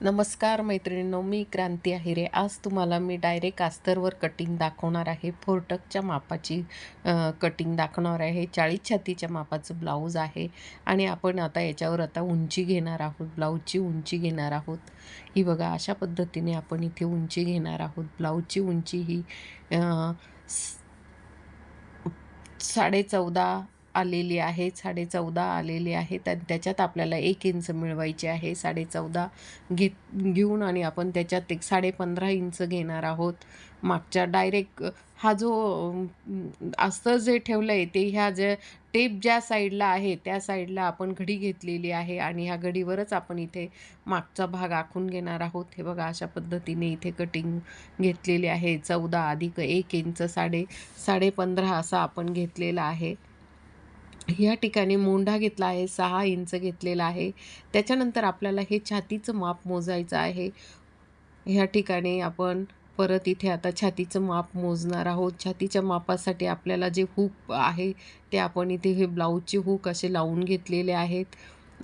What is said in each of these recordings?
नमस्कार मैत्रिणींनो मी क्रांती अहिरे. आज तुम्हाला मी डायरेक्ट अस्तरवर कटिंग दाखवणार आहे. फोरटकच्या मापाची कटिंग दाखवणार आहे. चाळीस छातीच्या मापाचं ब्लाऊज आहे. आणि आपण आता याच्यावर आता उंची घेणार आहोत. ब्लाऊजची उंची घेणार आहोत. ही बघा अशा पद्धतीने आपण इथे उंची घेणार आहोत. ब्लाऊजची उंची ही साडे चौदा आलेली आहे साडे चौदा आलेली आहे तर त्याच्यात आपल्याला एक इंच मिळवायची आहे. साडे चौदा घे घेऊन आणि आपण त्याच्यात एक साडे पंधरा इंच घेणार आहोत. मागच्या डायरेक्ट हा जो असं जे ठेवलं आहे ते ह्या जे टेप ज्या साईडला आहे त्या साईडला आपण घडी घेतलेली आहे आणि ह्या घडीवरच आपण इथे मागचा भाग आखून घेणार आहोत. हे बघा अशा पद्धतीने इथे कटिंग घेतलेली आहे. चौदा अधिक एक इंच साडे साडे पंधरा असा आपण घेतलेला आहे. या ठिकाणी मोंढा घेतला आहे सहा इंच घेतलेला आहे. त्याच्यानंतर आपल्याला हे छातीचं माप मोजायचं आहे. ह्या ठिकाणी आपण परत इथे आता छातीचं माप मोजणार आहोत. छातीच्या मापासाठी आपल्याला जे हूक आहे ते आपण इथे हे ब्लाऊजचे हूक असे लावून घेतलेले आहेत.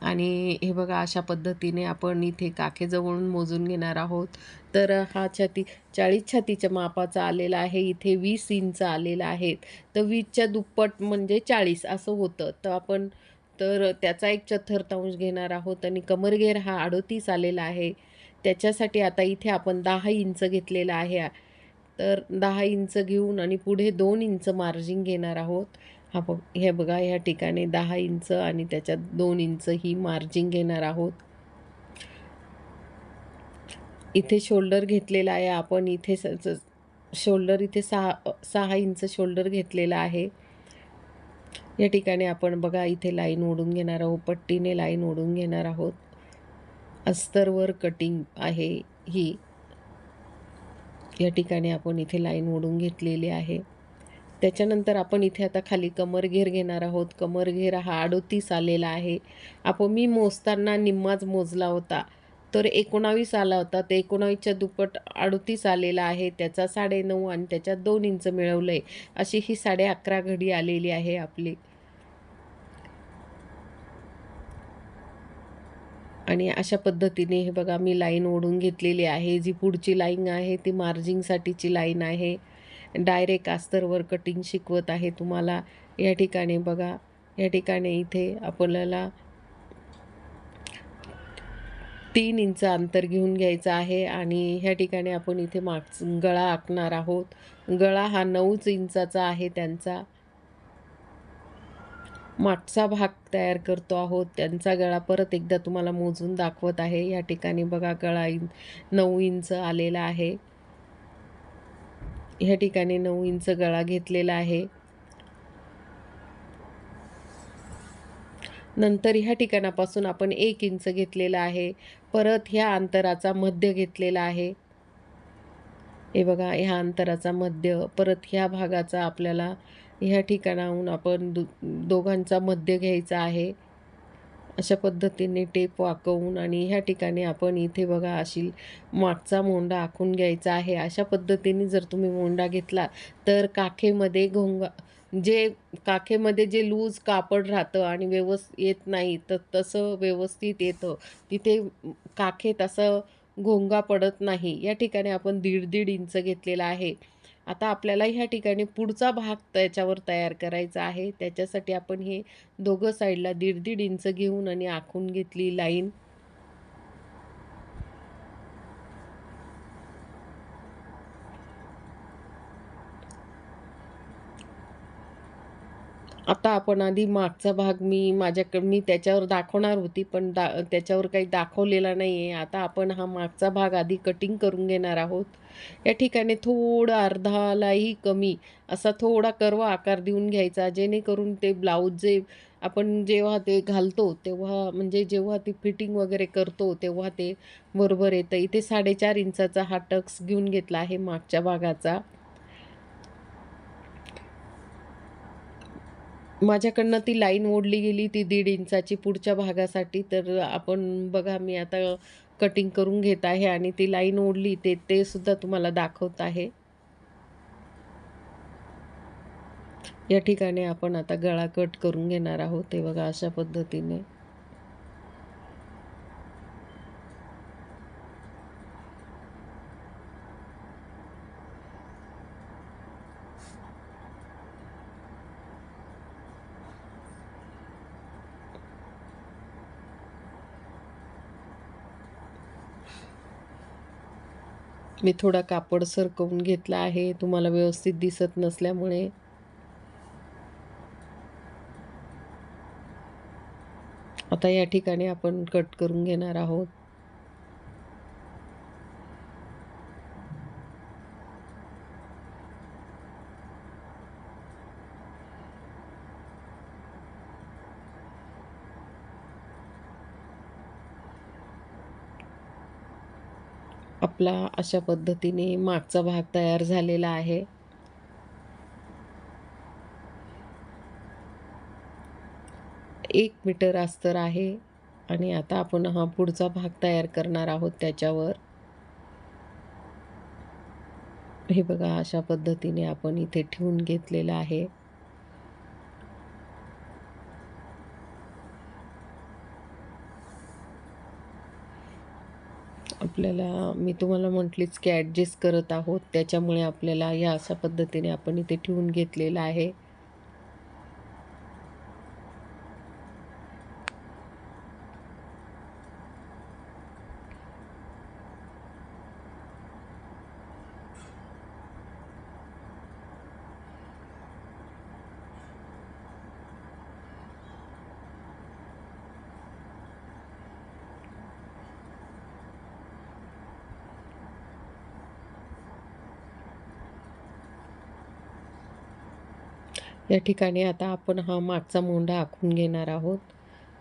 आणि हे बघा अशा पद्धतीने आपण इथे काखेजवळून मोजून घेणार आहोत. तर हा छाती चाळीस छातीच्या मापाचा आलेला आहे. इथे वीस इंच आलेला आहे. तर वीसच्या दुप्पट म्हणजे चाळीस असं होतं. तर आपण तर त्याचा एक चतुर्थांश घेणार आहोत आणि कमरघेर हा अडोतीस आलेला आहे. त्याच्यासाठी आता इथे आपण दहा इंच घेतलेला आहे. तर दहा इंच घेऊन आणि पुढे दोन इंच मार्जिन घेणार आहोत. हा बघ हे बघा ह्या ठिकाणी दहा इंच आणि त्याच्यात दोन इंच ही मार्जिन घेणार आहोत. इथे शोल्डर घेतलेला आहे आपण इथे स- स- शोल्डर इथे सहा सहा इंच शोल्डर घेतलेला आहे. या ठिकाणी आपण बघा इथे लाईन ओढून घेणार आहोत पट्टीने लाईन ओढून घेणार आहोत. अस्तरवर कटिंग आहे ही. या ठिकाणी आपण इथे लाईन ओढून घेतलेली आहे. त्याच्यानंतर आपण इथे आता खाली कमरघेर घेणार आहोत. कमरघेर हा अडोतीस आलेला आहे. आपण मी मोजताना निम्माच मोजला होता. तर एकोणावीस आला होता. ते एकोणावीसच्या दुप्पट अडोतीस आलेला आहे. त्याचा साडे नऊ आणि त्याच्यात दोन इंच मिळवलं आहे अशी ही साडे अकरा घडी आलेली आहे आपली. आणि अशा पद्धतीने हे बघा मी लाईन ओढून घेतलेली आहे. जी पुढची लाईन आहे ती मार्जिंगसाठीची लाईन आहे. डायरेक्ट अस्तरवर कटिंग शिकवत आहे. तुम्हाला या ठिकाणी बघा या ठिकाणी इथे आपल्याला तीन इंच अंतर घेऊन घ्यायचं आहे आणि ह्या ठिकाणी आपण इथे माग गळा आखणार आहोत. गळा हा नऊच इंचाचा आहे. त्यांचा मागचा भाग तयार करतो आहोत. त्यांचा गळा परत एकदा तुम्हाला मोजून दाखवत आहे. या ठिकाणी बघा गळा इन नऊ इंच आलेला आहे. ह्या ठिकाणी नऊ इंच गळा घेतलेला आहे. नंतर ह्या ठिकाणापासून आपण एक इंच घेतलेला आहे. परत ह्या अंतराचा मध्य घेतलेला आहे. हे बघा ह्या अंतराचा मध्य परत ह्या भागाचा आपल्याला ह्या ठिकाणाहून आपण दो दोघांचा मध्य घ्यायचा आहे. अशा पद्धतीने टेप वाकवून आणि ह्या ठिकाणी आपण इथे बघा अशी मागचा मोंडा आखून घ्यायचा आहे. अशा पद्धतीने जर तुम्ही मोंडा घेतला तर काखेमध्ये घोंगा जे काखेमध्ये जे लूज कापड राहतं आणि व्यवस् येत नाही तर तसं व्यवस्थित येतं. तिथे काखेत असं घोंगा पडत नाही. या ठिकाणी आपण दीड दीड इंच घेतलेला आहे. आता आपल्याला ह्या ठिकाणी पुढचा भाग त्याच्यावर तयार करायचा आहे. त्याच्यासाठी आपण हे दोघं साईडला दीड दीड इंच घेऊन आणि आखून घेतली लाईन. आता आपण आधी मागचा भाग मी माझ्याकडे मी त्याच्यावर दाखवणार होती पण दा त्याच्यावर काही दाखवलेला नाही आहे आता आपण हा मागचा भाग आधी कटिंग करून घेणार आहोत. या ठिकाणी थोडं अर्धालाही कमी असा थोडा कर्व आकार देऊन घ्यायचा जेणेकरून ते ब्लाऊज जे आपण जेव्हा ते घालतो तेव्हा म्हणजे जेव्हा ती फिटिंग वगैरे करतो तेव्हा ते बरोबर येतं. इथे साडेचार इंचाचा हा टक्स घेऊन घेतला आहे मागच्या भागाचा. माझ्याकडनं ती लाईन ओढली गेली ती दीड इंचाची पुढच्या भागासाठी. तर आपण बघा मी आता कटिंग करून घेत आहे आणि ती लाईन ओढली ते ते सुद्धा तुम्हाला दाखवत आहे. या ठिकाणी आपण आता गळा कट करून घेणार आहोत. ते बघा अशा पद्धतीने. मी थोडा कापड सरकवून घेतला आहे. तुम्हाला व्यवस्थित दिसत नसल्यामुळे. आता या ठिकाणी आपण कट करून घेणार आहोत. आपला अशा पद्धतीने मागचा भाग तयार झालेला आहे. एक मीटर अस्तर आहे आणि आता आपण हा पुढचा भाग तयार करणार आहोत त्याच्यावर. हे बघा अशा पद्धतीने आपण इथे ठेवून घेतलेलं आहे. आपल्याला मी तुम्हाला म्हटलीच की ॲडजस्ट करत आहोत. त्याच्यामुळे आपल्याला या अशा पद्धतीने आपण इथे ठेवून घेतलेलं आहे. या ठिकाणी आता आपण हा मागचा मोंडा आखून घेणार आहोत.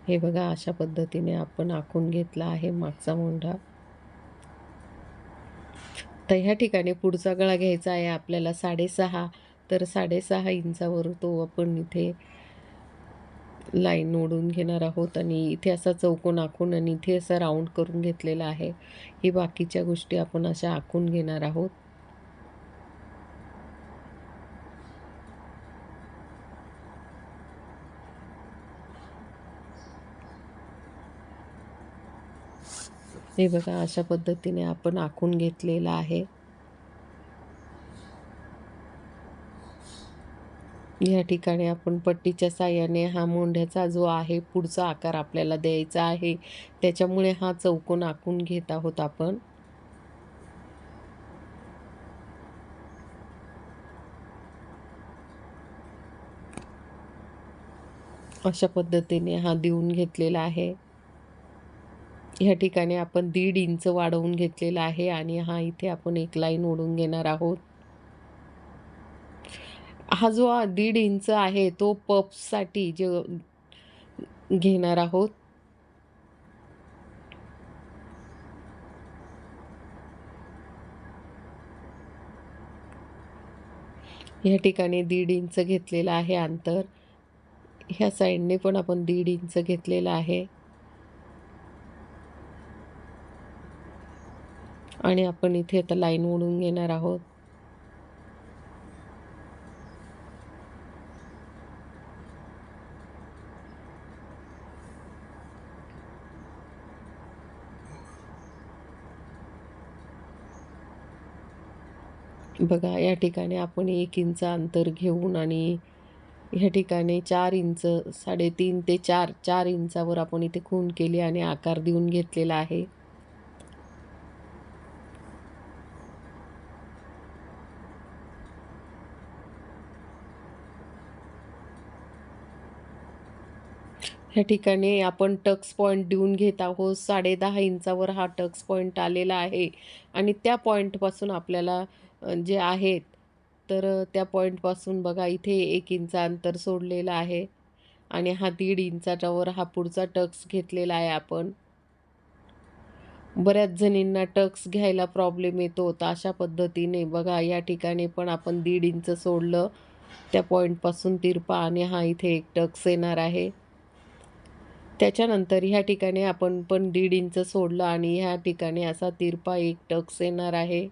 हे बघा अशा पद्धतीने आपण आखून घेतला आहे मागचा मोंढा. तर ह्या ठिकाणी पुढचा गळा घ्यायचा आहे आपल्याला साडेसहा. तर साडेसहा इंचावर तो आपण इथे लाईन ओढून घेणार आहोत आणि इथे असा चौकोन आखून आणि इथे असा राऊंड करून घेतलेला आहे. ही बाकीच्या गोष्टी आपण अशा आखून घेणार आहोत. हे बघा अशा पद्धतीने आपण आखून घेतलेला आहे. या ठिकाणी आपण पट्टीच्या साह्याने हा मोंढ्याचा जो आहे पुढचा आकार आपल्याला द्यायचा आहे त्याच्यामुळे हा चौकोन आखून घेत आहोत आपण. अशा पद्धतीने हा देऊन घेतलेला आहे. ह्या ठिकाणी आपण दीड इंच वाढवून घेतलेला आहे आणि हा इथे आपण एक लाईन ओढून घेणार आहोत. हा जो दीड इंच आहे तो पप्ससाठी जे घेणार आहोत. या ठिकाणी दीड इंच घेतलेलं आहे अंतर. ह्या साईडने पण आपण दीड इंच घेतलेलं आहे. आणि आपण इथे आता लाईन ओढून घेणार आहोत. बघा या ठिकाणी आपण एक इंच अंतर घेऊन आणि ह्या ठिकाणी चार इंच साडेतीन ते चार चार इंचावर आपण इथे खून केली आणि आकार देऊन घेतलेला आहे. ह्या ठिकाणी आपण टक्स पॉईंट देऊन घेत आहोत. साडे दहा इंचावर हा टक्स पॉईंट आलेला आहे. आणि त्या पॉईंटपासून आपल्याला जे आहेत तर त्या पॉईंटपासून बघा इथे एक इंच अंतर सोडलेलं आहे. आणि हा दीड इंचाच्यावर हा पुढचा टक्स घेतलेला आहे आपण. बऱ्याच जणींना टक्स घ्यायला प्रॉब्लेम येतो. तर अशा पद्धतीने बघा या ठिकाणी पण आपण दीड इंच सोडलं. त्या पॉईंटपासून तिरपा आणि हा इथे एक टक्स येणार आहे. त्याच्यानंतर ह्या ठिकाणी आपण पण दीड इंच सोडलं आणि ह्या ठिकाणी असा तिरपा एक टक्स येणार आहे.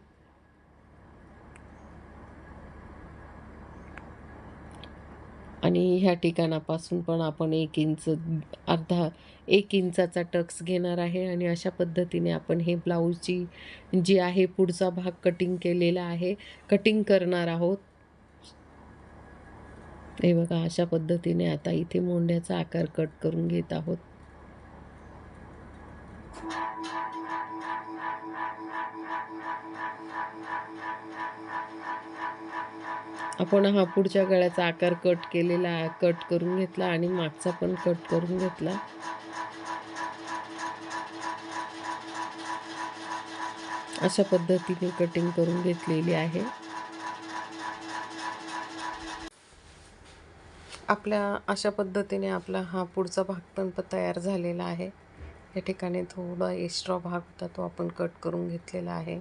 आणि ह्या ठिकाणापासून पण आपण एक इंच अर्धा एक इंचाचा टक्स घेणार आहे आणि अशा पद्धतीने आपण हे ब्लाऊजची जी आहे पुढचा भाग कटिंग केलेला आहे कटिंग करणार आहोत. हे बघा अशा पद्धतीने आता इथे मोंढ्याचा आकार कट करून घेत आहोत. आपण हा पुढच्या गळ्याचा आकार कट केलेला कट करून घेतला आणि मागचा पण कट करून घेतला. अशा पद्धतीने कटिंग करून घेतलेली आहे. आपल्या अशा पद्धतीने आपला हा पुढचा भाग पण तयार झालेला आहे. या ठिकाणी थोडा एक्स्ट्रा भाग होता तो आपण कट करून घेतलेला आहे.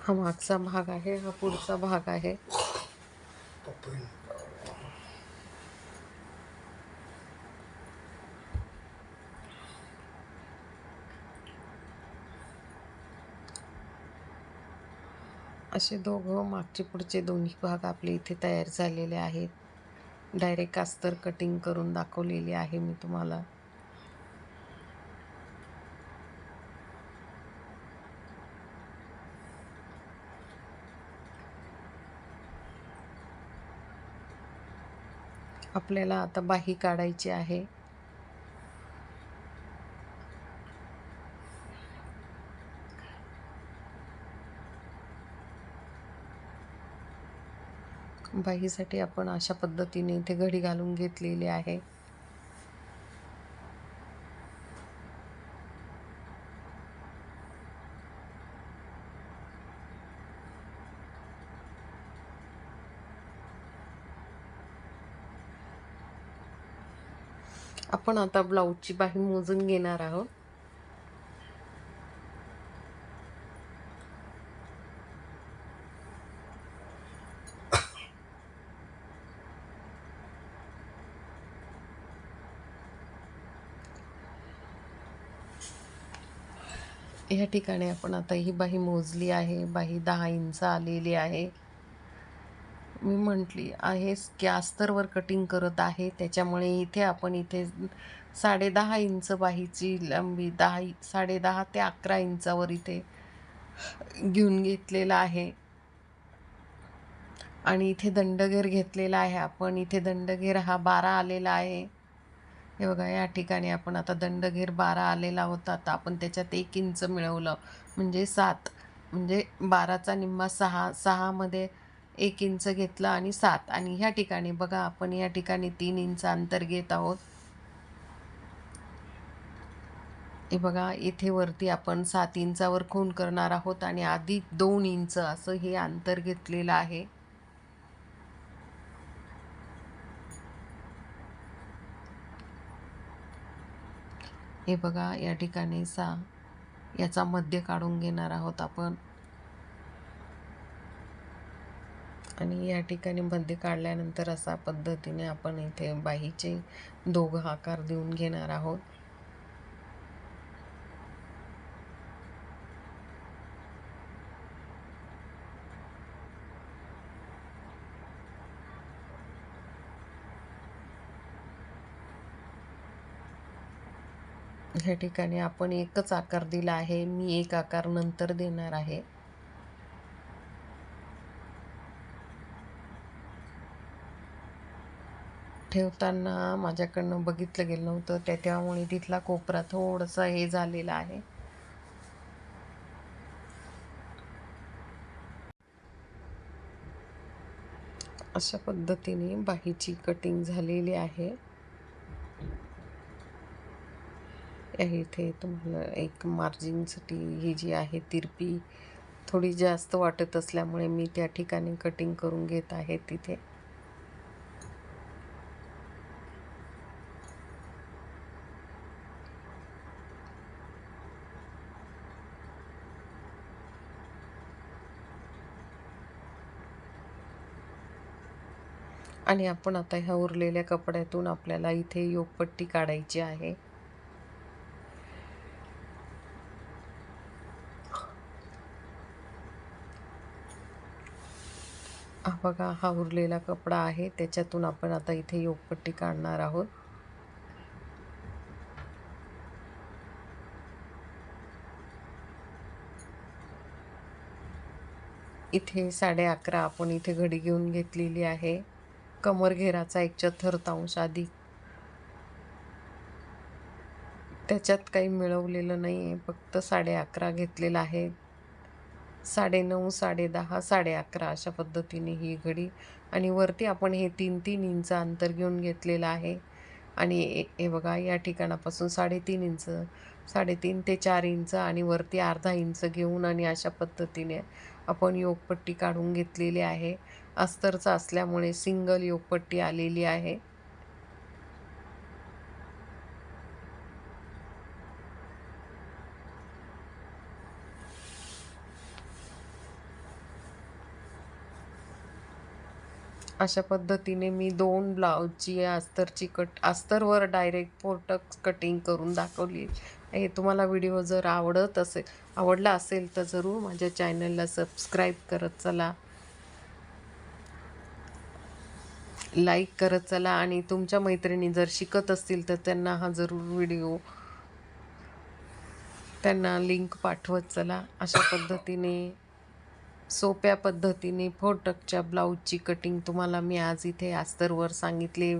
हा मागचा भाग आहे हा पुढचा भाग आहे. असे दोघं मागचे पुढचे दोन्ही भाग आपले इथे तयार झालेले आहेत. डायरेक्ट अस्तर कटिंग करून दाखवलेली आहे मी तुम्हाला. आपल्याला आता बाही काढायची आहे. बाहीसाठी आपण अशा पद्धतीने इथे घडी घालून घेतलेली आहे. आपण आता ब्लाऊजची बाही मोजून घेणार आहोत. ठिकाणी आपण आता ही बाही मोजली आहे बाही दहा इंच आलेली आहे. मी म्हटली आहे गॅस्तरवर कटिंग करत आहे त्याच्यामुळे इथे आपण इथे साडे दहा इंच बाहीची लांबी दहा साडे दहा ते अकरा इंचावर इथे घेऊन घेतलेला आहे. आणि इथे दंडघेर घेतलेला आहे आपण इथे दंडघेर हा बारा आलेला आहे. हे बघा या ठिकाणी आपण आता दंडघेर बारा आलेला होता. तर आपण त्याच्यात एक इंच मिळवलं. म्हणजे सात. म्हणजे बाराचा निम्मा सहा. सहामध्ये एक इंच घेतलं आणि सात. आणि ह्या ठिकाणी बघा आपण या ठिकाणी तीन इंच अंतर घेत आहोत. हे बघा इथे वरती आपण सात इंचावर खून करणार आहोत आणि आधी दोन इंच असं हे अंतर घेतलेलं आहे. हे बघा या ठिकाणी सा याचा मध्य काढून घेणार आहोत आपण. आणि या ठिकाणी मध्य काढल्यानंतर असा पद्धतीने आपण इथे बाहीचे दोघं आकार देऊन घेणार आहोत. ह्या ठिकाणी आपण एकच आकार दिला आहे. मी एक आकार नंतर देणार आहे. ठेवताना माझ्याकडनं बघितलं गेलं नव्हतं. त्या त्यामुळे तिथला कोपरा थोडासा हे झालेला आहे. अशा पद्धतीने बाहीची कटिंग झालेली आहे. इथे. तुम्हाला एक मार्जिनसाठी ही जी आहे तिरपी थोडी जास्त वाटत असल्यामुळे मी त्या ठिकाणी कटिंग करून घेत आहे तिथे. आणि आपण आता ह्या उरलेल्या कपड्यातून आपल्याला इथे योगपट्टी काढायची आहे. बघा हा उरलेला कपडा आहे. त्याच्यातून आपण आता इथे योगपट्टी काढणार आहोत. इथे साडे अकरा आपण इथे घडी घेऊन घेतलेली आहे. कमर घेराचा एक चतुर्थांश आधी त्याच्यात काही मिळवलेलं नाही आहे फक्त साडे अकरा घेतलेलं आहे. साडे नऊ साडे साडे अकरा अशा पद्धतीने ही घडी आणि वरती आपण हे तीन तीन इंच अंतर घेऊन घेतलेलं आहे. आणि हे हे बघा या ठिकाणापासून साडेतीन इंच साडेतीन ते चार इंच आणि वरती अर्धा इंच घेऊन आणि अशा पद्धतीने आपण योगपट्टी काढून घेतलेली आहे. अस्तरचा असल्यामुळे सिंगल योगपट्टी आलेली आहे. अशा पद्धतीने मी दोन ब्लाऊजची अस्तरची कट अस्तरवर डायरेक्ट पोटक कटिंग करून दाखवली हे तुम्हाला व्हिडिओ जर आवडत असेल आवडला असेल तर जरूर माझ्या चॅनलला सबस्क्राईब करत चला. लाईक करत चला आणि तुमच्या मैत्रिणी जर शिकत असतील तर त्यांना हा जरूर व्हिडिओ त्यांना लिंक पाठवत चला. अशा पद्धतीने सोप्या पद्धतीने फोटकच्या ब्लाऊजची कटिंग तुम्हाला मी आज इथे अस्तरवर सांगितले.